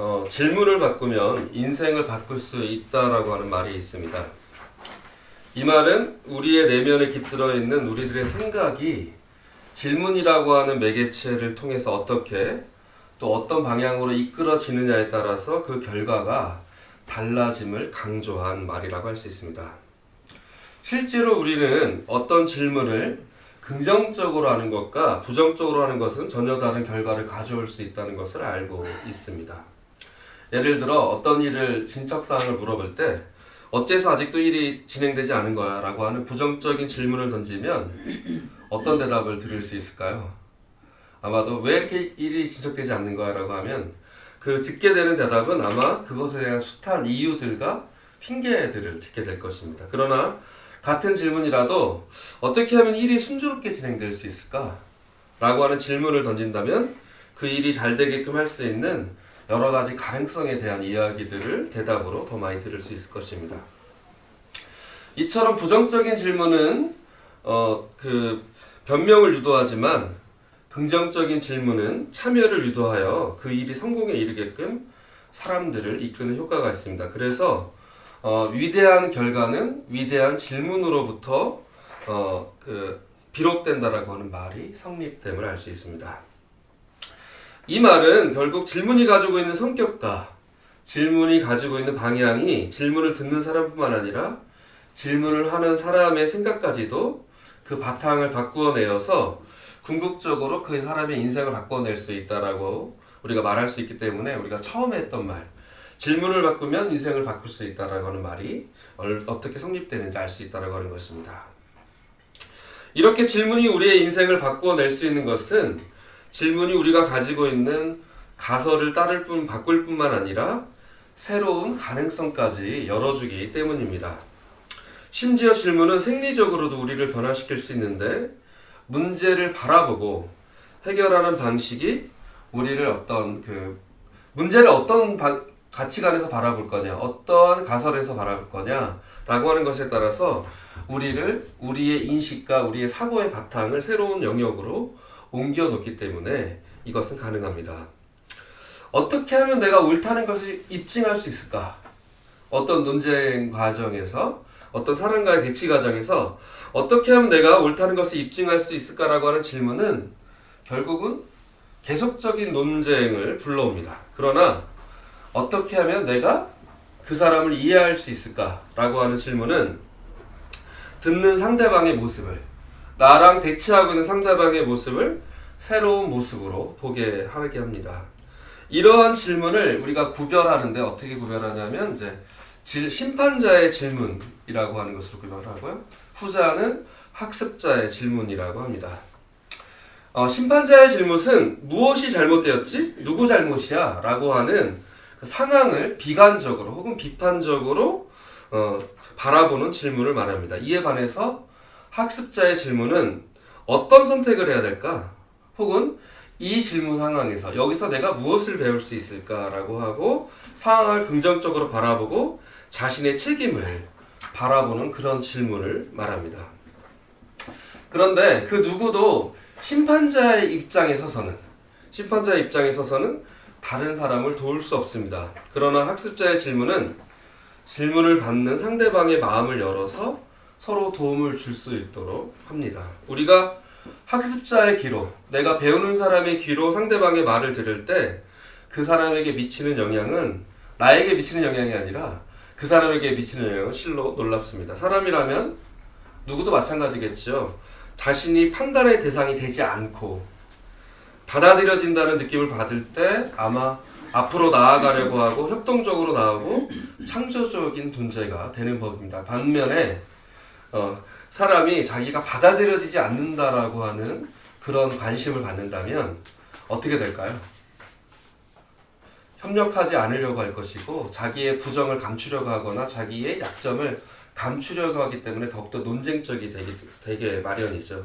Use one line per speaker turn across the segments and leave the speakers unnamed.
어, 질문을 바꾸면 인생을 바꿀 수 있다라고 하는 말이 있습니다. 이 말은 우리의 내면에 깃들어 있는 우리들의 생각이 질문이라고 하는 매개체를 통해서 어떻게 또 어떤 방향으로 이끌어지느냐에 따라서 그 결과가 달라짐을 강조한 말이라고 할 수 있습니다. 실제로 우리는 어떤 질문을 긍정적으로 하는 것과 부정적으로 하는 것은 전혀 다른 결과를 가져올 수 있다는 것을 알고 있습니다. 예를 들어 어떤 일을 진척 사항을 물어볼 때 어째서 아직도 일이 진행되지 않은 거야? 라고 하는 부정적인 질문을 던지면 어떤 대답을 들을 수 있을까요? 아마도 왜 이렇게 일이 진척되지 않는 거야? 라고 하면 그 듣게 되는 대답은 아마 그것에 대한 숱한 이유들과 핑계들을 듣게 될 것입니다. 그러나 같은 질문이라도 어떻게 하면 일이 순조롭게 진행될 수 있을까? 라고 하는 질문을 던진다면 그 일이 잘 되게끔 할 수 있는 여러 가지 가능성에 대한 이야기들을 대답으로 더 많이 들을 수 있을 것입니다. 이처럼 부정적인 질문은 어, 그 변명을 유도하지만 긍정적인 질문은 참여를 유도하여 그 일이 성공에 이르게끔 사람들을 이끄는 효과가 있습니다. 그래서 어, 위대한 결과는 위대한 질문으로부터 어, 그 비롯된다라고 하는 말이 성립됨을 알 수 있습니다. 이 말은 결국 질문이 가지고 있는 성격과 질문이 가지고 있는 방향이 질문을 듣는 사람뿐만 아니라 질문을 하는 사람의 생각까지도 그 바탕을 바꾸어 내어서 궁극적으로 그 사람의 인생을 바꿔낼 수 있다라고 우리가 말할 수 있기 때문에 우리가 처음에 했던 말 질문을 바꾸면 인생을 바꿀 수 있다라고 하는 말이 얼- 어떻게 성립되는지 알 수 있다라고 하는 것입니다. 이렇게 질문이 우리의 인생을 바꾸어 낼 수 있는 것은 질문이 우리가 가지고 있는 가설을 따를 뿐 바꿀 뿐만 아니라 새로운 가능성까지 열어주기 때문입니다. 심지어 질문은 생리적으로도 우리를 변화시킬 수 있는데 문제를 바라보고 해결하는 방식이 우리를 어떤 그 문제를 어떤 바- 가치관에서 바라볼 거냐, 어떠한 가설에서 바라볼 거냐라고 하는 것에 따라서 우리를 우리의 인식과 우리의 사고의 바탕을 새로운 영역으로 옮겨 놓기 때문에 이것은 가능합니다. 어떻게 하면 내가 옳다는 것을 입증할 수 있을까? 어떤 논쟁 과정에서 어떤 사람과의 대치 과정에서 어떻게 하면 내가 옳다는 것을 입증할 수 있을까라고 하는 질문은 결국은 계속적인 논쟁을 불러옵니다. 그러나 어떻게 하면 내가 그 사람을 이해할 수 있을까라고 하는 질문은 듣는 상대방의 모습을 나랑 대치하고 있는 상대방의 모습을 새로운 모습으로 보게 하게 합니다. 이러한 질문을 우리가 구별하는데 어떻게 구별하냐면 이제 질- 심판자의 질문이라고 하는 것으로 구별하고요. 후자는 학습자의 질문이라고 합니다. 어, 심판자의 질문은 무엇이 잘못되었지? 누구 잘못이야? 라고 하는 그 상황을 비관적으로 혹은 비판적으로 어, 바라보는 질문을 말합니다. 이에 반해서 학습자의 질문은 어떤 선택을 해야 될까? 혹은 이 질문 상황에서 여기서 내가 무엇을 배울 수 있을까라고 하고 상황을 긍정적으로 바라보고 자신의 책임을 바라보는 그런 질문을 말합니다. 그런데 그 누구도 심판자의 입장에 서서는 심판자의 입장에 서서는 다른 사람을 도울 수 없습니다. 그러나 학습자의 질문은 질문을 받는 상대방의 마음을 열어서 서로 도움을 줄 수 있도록 합니다. 우리가 학습자의 귀로, 내가 배우는 사람의 귀로 상대방의 말을 들을 때 그 사람에게 미치는 영향은 나에게 미치는 영향이 아니라 그 사람에게 미치는 영향은 실로 놀랍습니다. 사람이라면 누구도 마찬가지겠죠. 자신이 판단의 대상이 되지 않고 받아들여진다는 느낌을 받을 때 아마 앞으로 나아가려고 하고 협동적으로 나아가고 창조적인 존재가 되는 법입니다. 반면에 어, 사람이 자기가 받아들여지지 않는다라고 하는 그런 관심을 받는다면 어떻게 될까요? 협력하지 않으려고 할 것이고 자기의 부정을 감추려고 하거나 자기의 약점을 감추려고 하기 때문에 더욱더 논쟁적이 되기, 되게 마련이죠.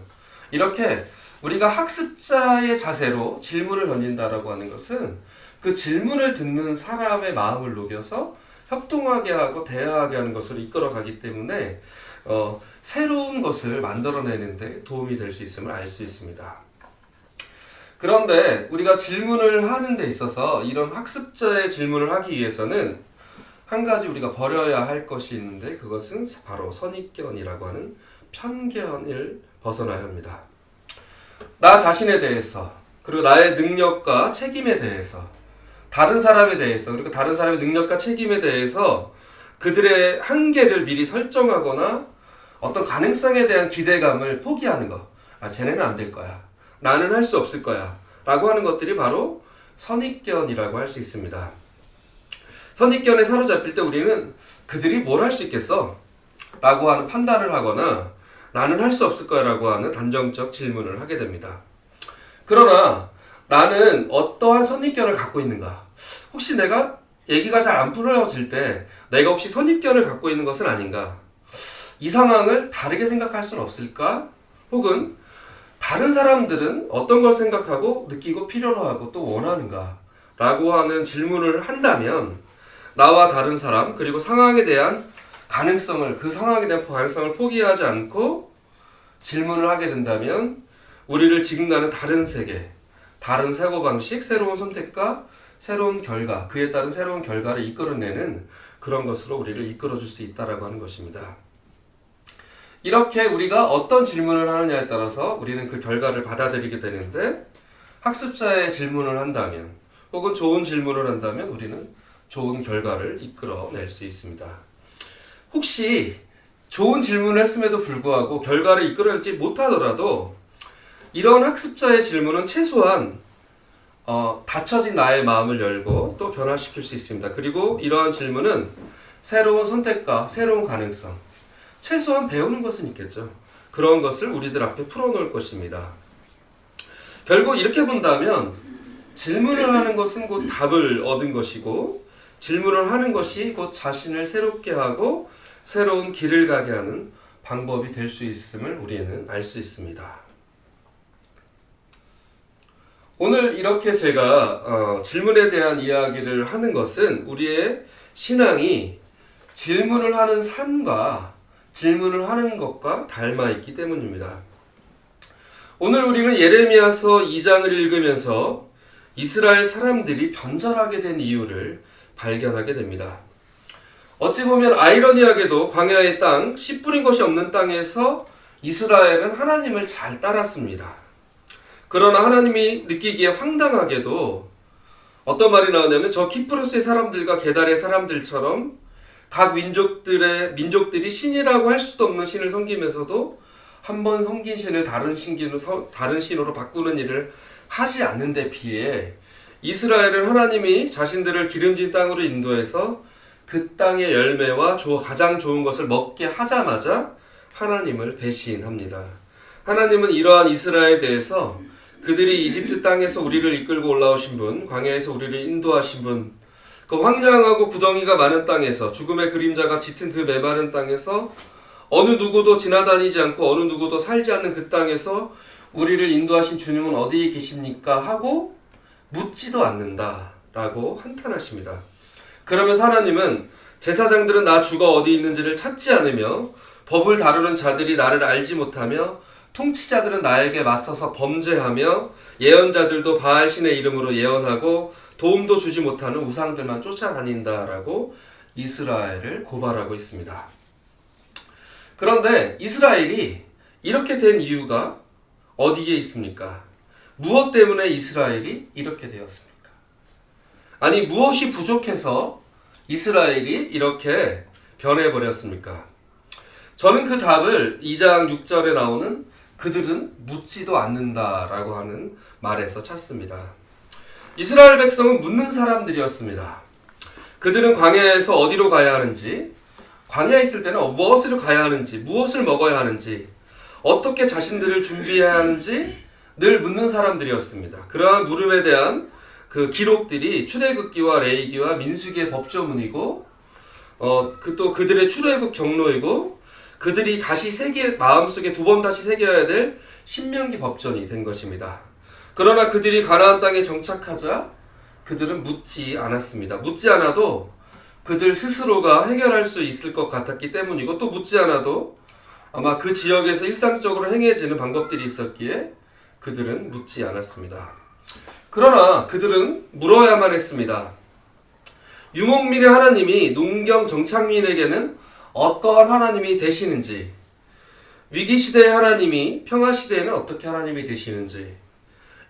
이렇게 우리가 학습자의 자세로 질문을 던진다라고 하는 것은 그 질문을 듣는 사람의 마음을 녹여서 협동하게 하고 대화하게 하는 것으로 이끌어가기 때문에 어, 새로운 것을 만들어내는데 도움이 될 수 있음을 알 수 있습니다. 그런데 우리가 질문을 하는 데 있어서 이런 학습자의 질문을 하기 위해서는 한 가지 우리가 버려야 할 것이 있는데 그것은 바로 선입견이라고 하는 편견을 벗어나야 합니다. 나 자신에 대해서 그리고 나의 능력과 책임에 대해서 다른 사람에 대해서 그리고 다른 사람의 능력과 책임에 대해서 그들의 한계를 미리 설정하거나 어떤 가능성에 대한 기대감을 포기하는 거. 아, 쟤네는 안 될 거야. 나는 할 수 없을 거야. 라고 하는 것들이 바로 선입견이라고 할 수 있습니다. 선입견에 사로잡힐 때 우리는 그들이 뭘 할 수 있겠어? 라고 하는 판단을 하거나 나는 할 수 없을 거야 라고 하는 단정적 질문을 하게 됩니다. 그러나 나는 어떠한 선입견을 갖고 있는가? 혹시 내가 얘기가 잘 안 풀어질 때 내가 혹시 선입견을 갖고 있는 것은 아닌가? 이 상황을 다르게 생각할 수는 없을까? 혹은 다른 사람들은 어떤 걸 생각하고 느끼고 필요로 하고 또 원하는가? 라고 하는 질문을 한다면 나와 다른 사람 그리고 상황에 대한 가능성을 그 상황에 대한 가능성을 포기하지 않고 질문을 하게 된다면 우리를 지금 나는 다른 세계, 다른 사고 방식, 새로운 선택과 새로운 결과, 그에 따른 새로운 결과를 이끌어내는 그런 것으로 우리를 이끌어줄 수 있다라고 하는 것입니다. 이렇게 우리가 어떤 질문을 하느냐에 따라서 우리는 그 결과를 받아들이게 되는데 학습자의 질문을 한다면 혹은 좋은 질문을 한다면 우리는 좋은 결과를 이끌어낼 수 있습니다. 혹시 좋은 질문을 했음에도 불구하고 결과를 이끌어내지 못하더라도 이런 학습자의 질문은 최소한 어, 닫혀진 나의 마음을 열고 또 변화시킬 수 있습니다. 그리고 이러한 질문은 새로운 선택과 새로운 가능성, 최소한 배우는 것은 있겠죠. 그런 것을 우리들 앞에 풀어놓을 것입니다. 결국 이렇게 본다면 질문을 하는 것은 곧 답을 얻은 것이고 질문을 하는 것이 곧 자신을 새롭게 하고 새로운 길을 가게 하는 방법이 될 수 있음을 우리는 알 수 있습니다. 오늘 이렇게 제가 어, 질문에 대한 이야기를 하는 것은 우리의 신앙이 질문을 하는 삶과 질문을 하는 것과 닮아 있기 때문입니다. 오늘 우리는 예레미야서 2장을 읽으면서 이스라엘 사람들이 변절하게 된 이유를 발견하게 됩니다. 어찌 보면 아이러니하게도 광야의 땅, 씨 뿌린 것이 없는 땅에서 이스라엘은 하나님을 잘 따랐습니다. 그러나 하나님이 느끼기에 황당하게도 어떤 말이 나오냐면 저 키프로스의 사람들과 게달의 사람들처럼 각 민족들의 민족들이 신이라고 할 수도 없는 신을 섬기면서도 한 번 섬긴 신을 다른 신기로 다른 신으로 바꾸는 일을 하지 않는 데 비해 이스라엘은 하나님이 자신들을 기름진 땅으로 인도해서 그 땅의 열매와 가장 좋은 것을 먹게 하자마자 하나님을 배신합니다. 하나님은 이러한 이스라엘에 대해서 그들이 이집트 땅에서 우리를 이끌고 올라오신 분, 광야에서 우리를 인도하신 분, 그 황량하고 구덩이가 많은 땅에서 죽음의 그림자가 짙은 그 메마른 땅에서 어느 누구도 지나다니지 않고 어느 누구도 살지 않는 그 땅에서 우리를 인도하신 주님은 어디에 계십니까? 하고 묻지도 않는다 라고 한탄하십니다. 그러면서 하나님은 제사장들은 나 죽어 어디 있는지를 찾지 않으며 법을 다루는 자들이 나를 알지 못하며 통치자들은 나에게 맞서서 범죄하며 예언자들도 바알 신의 이름으로 예언하고 도움도 주지 못하는 우상들만 쫓아다닌다라고 이스라엘을 고발하고 있습니다. 그런데 이스라엘이 이렇게 된 이유가 어디에 있습니까? 무엇 때문에 이스라엘이 이렇게 되었습니까? 아니, 무엇이 부족해서 이스라엘이 이렇게 변해버렸습니까? 저는 그 답을 2장 6절에 나오는 그들은 묻지도 않는다라고 하는 말에서 찾습니다. 이스라엘 백성은 묻는 사람들이었습니다. 그들은 광야에서 어디로 가야 하는지, 광야에 있을 때는 무엇으로 가야 하는지, 무엇을 먹어야 하는지, 어떻게 자신들을 준비해야 하는지 늘 묻는 사람들이었습니다. 그러한 물음에 대한 그 기록들이 출애굽기와 레이기와 민수기의 법조문이고, 어, 그 또 그들의 출애굽 경로이고, 그들이 다시 새겨 마음속에 두 번 다시 새겨야 될 신명기 법전이 된 것입니다. 그러나 그들이 가나안 땅에 정착하자 그들은 묻지 않았습니다. 묻지 않아도 그들 스스로가 해결할 수 있을 것 같았기 때문이고 또 묻지 않아도 아마 그 지역에서 일상적으로 행해지는 방법들이 있었기에 그들은 묻지 않았습니다. 그러나 그들은 물어야만 했습니다. 유목민의 하나님이 농경 정착민에게는 어떠한 하나님이 되시는지, 위기 시대의 하나님이 평화 시대에는 어떻게 하나님이 되시는지,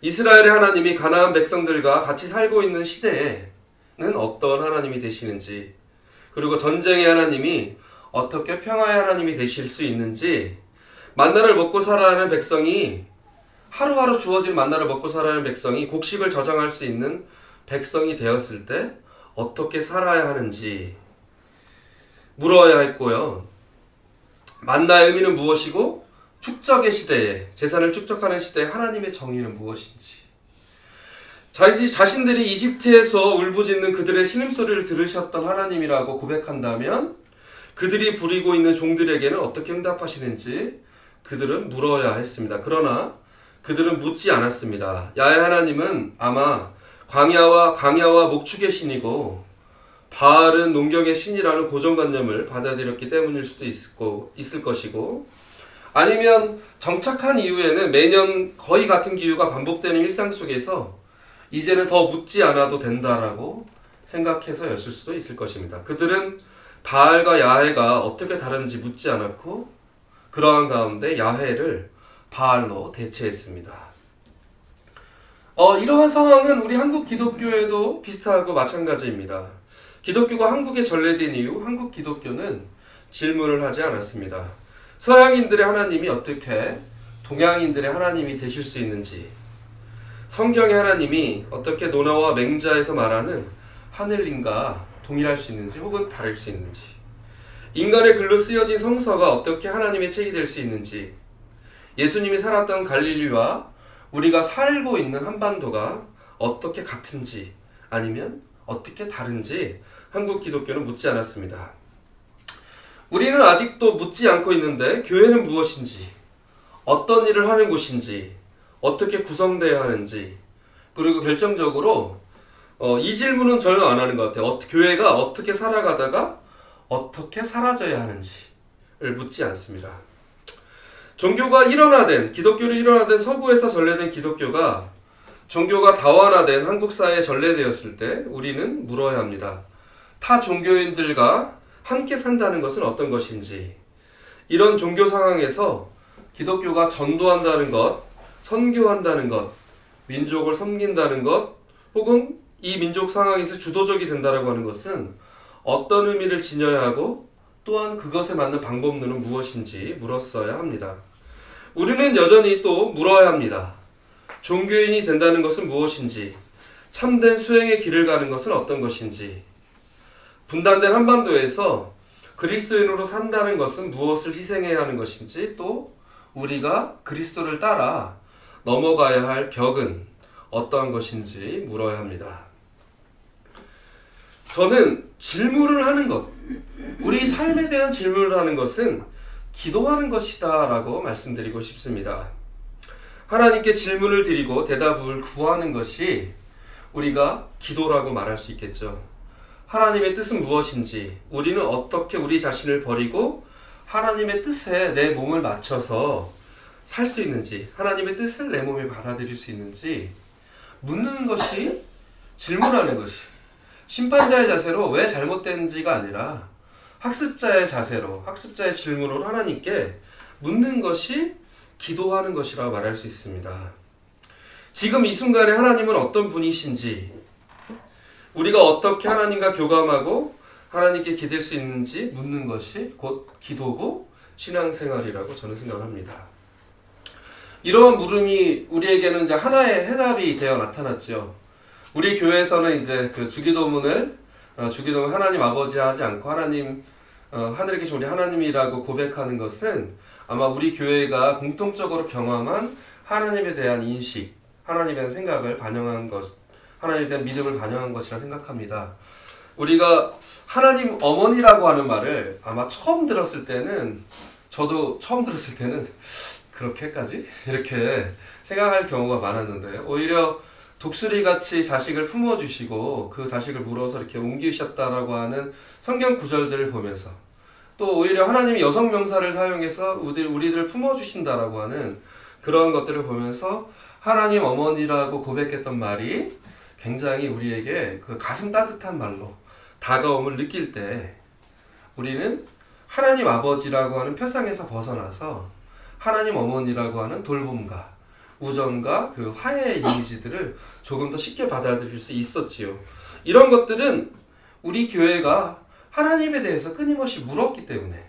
이스라엘의 하나님이 가나안 백성들과 같이 살고 있는 시대에는 어떤 하나님이 되시는지, 그리고 전쟁의 하나님이 어떻게 평화의 하나님이 되실 수 있는지, 만나를 먹고 살아야 하는 백성이 하루하루 주어진 만나를 먹고 살아야 하는 백성이 곡식을 저장할 수 있는 백성이 되었을 때 어떻게 살아야 하는지 물어야 했고요. 만나의 의미는 무엇이고 축적의 시대에 재산을 축적하는 시대에 하나님의 정의는 무엇인지 자신, 자신들이 이집트에서 울부짖는 그들의 신음소리를 들으셨던 하나님이라고 고백한다면 그들이 부리고 있는 종들에게는 어떻게 응답하시는지 그들은 물어야 했습니다. 그러나 그들은 묻지 않았습니다. 야의 하나님은 아마 광야와 강야와 목축의 신이고 바알은 농경의 신이라는 고정관념을 받아들였기 때문일 수도 거, 있을 것이고 아니면 정착한 이후에는 매년 거의 같은 기후가 반복되는 일상 속에서 이제는 더 묻지 않아도 된다라고 생각해서 였을 수도 있을 것입니다. 그들은 바알과 야훼가 어떻게 다른지 묻지 않았고 그러한 가운데 야훼를 바알로 대체했습니다. 어, 이러한 상황은 우리 한국 기독교에도 비슷하고 마찬가지입니다. 기독교가 한국에 전래된 이후 한국 기독교는 질문을 하지 않았습니다. 서양인들의 하나님이 어떻게 동양인들의 하나님이 되실 수 있는지, 성경의 하나님이 어떻게 노나와 맹자에서 말하는 하늘님과 동일할 수 있는지 혹은 다를 수 있는지, 인간의 글로 쓰여진 성서가 어떻게 하나님의 책이 될 수 있는지, 예수님이 살았던 갈릴리와 우리가 살고 있는 한반도가 어떻게 같은지 아니면 어떻게 다른지 한국 기독교는 묻지 않았습니다. 우리는 아직도 묻지 않고 있는데 교회는 무엇인지, 어떤 일을 하는 곳인지, 어떻게 구성되어야 하는지, 그리고 결정적으로 어, 이 질문은 전혀 안 하는 것 같아요. 어, 교회가 어떻게 살아가다가 어떻게 사라져야 하는지를 묻지 않습니다. 종교가 일원화된 기독교를 일원화된 서구에서 전래된 기독교가 종교가 다원화된 한국 사회에 전래되었을 때 우리는 물어야 합니다. 타 종교인들과 함께 산다는 것은 어떤 것인지 이런 종교 상황에서 기독교가 전도한다는 것, 선교한다는 것, 민족을 섬긴다는 것, 혹은 이 민족 상황에서 주도적이 된다라고 하는 것은 어떤 의미를 지녀야 하고 또한 그것에 맞는 방법론은 무엇인지 물었어야 합니다. 우리는 여전히 또 물어야 합니다. 종교인이 된다는 것은 무엇인지, 참된 수행의 길을 가는 것은 어떤 것인지, 분단된 한반도에서 그리스도인으로 산다는 것은 무엇을 희생해야 하는 것인지, 또 우리가 그리스도를 따라 넘어가야 할 벽은 어떠한 것인지 물어야 합니다. 저는 질문을 하는 것, 우리 삶에 대한 질문을 하는 것은 기도하는 것이다 라고 말씀드리고 싶습니다. 하나님께 질문을 드리고 대답을 구하는 것이 우리가 기도라고 말할 수 있겠죠. 하나님의 뜻은 무엇인지, 우리는 어떻게 우리 자신을 버리고 하나님의 뜻에 내 몸을 맞춰서 살 수 있는지, 하나님의 뜻을 내 몸에 받아들일 수 있는지 묻는 것이 질문하는 것이 심판자의 자세로 왜 잘못된지가 아니라 학습자의 자세로 학습자의 질문으로 하나님께 묻는 것이 기도하는 것이라고 말할 수 있습니다. 지금 이 순간에 하나님은 어떤 분이신지 우리가 어떻게 하나님과 교감하고 하나님께 기댈 수 있는지 묻는 것이 곧 기도고 신앙생활이라고 저는 생각합니다. 이러한 물음이 우리에게는 이제 하나의 해답이 되어 나타났죠. 우리 교회에서는 이제 그 주기도문을 어, 주기도문 하나님 아버지 하지 않고 하나님 어, 하늘에 계신 우리 하나님이라고 고백하는 것은 아마 우리 교회가 공통적으로 경험한 하나님에 대한 인식, 하나님에 대한 생각을 반영한 것, 하나님에 대한 믿음을 반영한 것이라 생각합니다. 우리가 하나님 어머니라고 하는 말을 아마 처음 들었을 때는 저도 처음 들었을 때는 그렇게까지 이렇게 생각할 경우가 많았는데 오히려 독수리 같이 자식을 품어 주시고 그 자식을 물어서 이렇게 옮기셨다라고 하는 성경 구절들을 보면서 또 오히려 하나님이 여성 명사를 사용해서 우리들, 우리들을 품어 주신다라고 하는 그런 것들을 보면서 하나님 어머니라고 고백했던 말이 굉장히 우리에게 그 가슴 따뜻한 말로 다가옴을 느낄 때 우리는 하나님 아버지라고 하는 표상에서 벗어나서 하나님 어머니라고 하는 돌봄과 우정과 그 화해의 이미지들을 조금 더 쉽게 받아들일 수 있었지요. 이런 것들은 우리 교회가 하나님에 대해서 끊임없이 물었기 때문에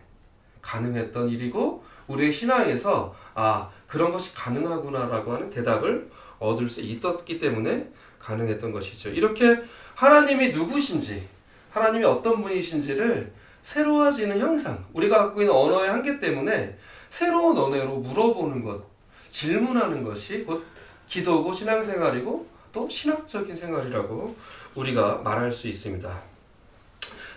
가능했던 일이고 우리의 신앙에서 아 그런 것이 가능하구나라고 하는 대답을 얻을 수 있었기 때문에 가능했던 것이죠. 이렇게 하나님이 누구신지 하나님이 어떤 분이신지를 새로워지는 형상 우리가 갖고 있는 언어의 한계 때문에 새로운 언어로 물어보는 것 질문하는 것이 곧 기도고 신앙생활이고 또 신학적인 생활이라고 우리가 말할 수 있습니다.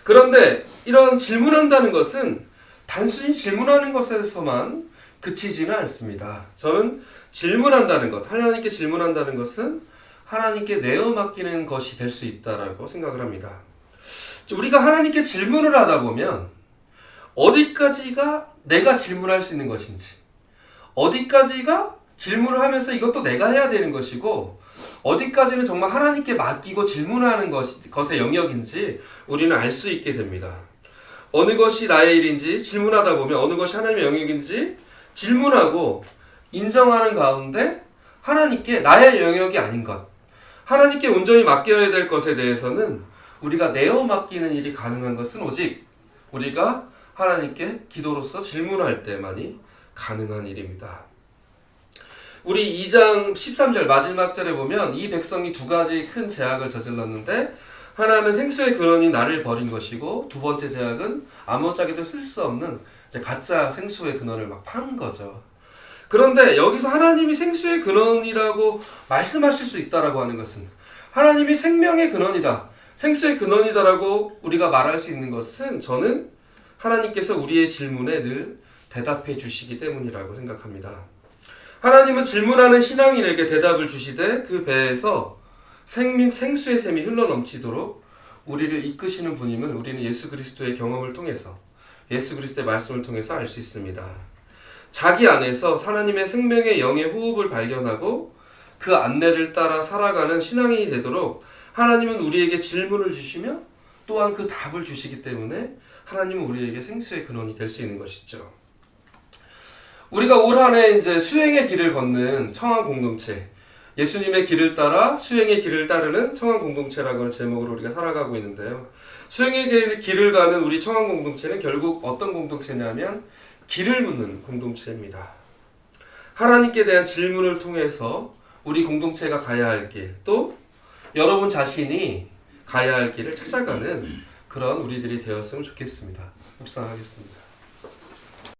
그런데 이런 질문한다는 것은 단순히 질문하는 것에서만 그치지는 않습니다. 저는 질문한다는 것, 하나님께 질문한다는 것은 하나님께 내어 맡기는 것이 될 수 있다라고 생각을 합니다. 우리가 하나님께 질문을 하다 보면 어디까지가 내가 질문할 수 있는 것인지, 어디까지가 질문을 하면서 이것도 내가 해야 되는 것이고, 어디까지는 정말 하나님께 맡기고 질문하는 것, 것의 영역인지 우리는 알 수 있게 됩니다. 어느 것이 나의 일인지 질문하다 보면 어느 것이 하나님의 영역인지 질문하고 인정하는 가운데 하나님께 나의 영역이 아닌 것, 하나님께 온전히 맡겨야 될 것에 대해서는 우리가 내어 맡기는 일이 가능한 것은 오직 우리가 하나님께 기도로서 질문할 때만이 가능한 일입니다. 우리 2장 13절 마지막 절에 보면 이 백성이 두 가지 큰 제약을 저질렀는데 하나는 생수의 근원이 나를 버린 것이고 두 번째 제약은 아무짝에도 쓸 수 없는 가짜 생수의 근원을 막 파는 거죠. 그런데 여기서 하나님이 생수의 근원이라고 말씀하실 수 있다라고 하는 것은 하나님이 생명의 근원이다. 생수의 근원이다라고 우리가 말할 수 있는 것은 저는 하나님께서 우리의 질문에 늘 대답해 주시기 때문이라고 생각합니다. 하나님은 질문하는 신앙인에게 대답을 주시되 그 배에서 생명 생수의 샘이 흘러 넘치도록 우리를 이끄시는 분임을 우리는 예수 그리스도의 경험을 통해서 예수 그리스도의 말씀을 통해서 알 수 있습니다. 자기 안에서 하나님의 생명의 영의 호흡을 발견하고 그 안내를 따라 살아가는 신앙인이 되도록 하나님은 우리에게 질문을 주시며 또한 그 답을 주시기 때문에 하나님은 우리에게 생수의 근원이 될 수 있는 것이죠. 우리가 올 한해 이제 수행의 길을 걷는 청한 공동체, 예수님의 길을 따라 수행의 길을 따르는 청한 공동체라고 하는 제목으로 우리가 살아가고 있는데요. 수행의 길- 길을 가는 우리 청한 공동체는 결국 어떤 공동체냐면 길을 묻는 공동체입니다. 하나님께 대한 질문을 통해서 우리 공동체가 가야 할 길, 또 여러분 자신이 가야 할 길을 찾아가는 그런 우리들이 되었으면 좋겠습니다. 묵상하겠습니다.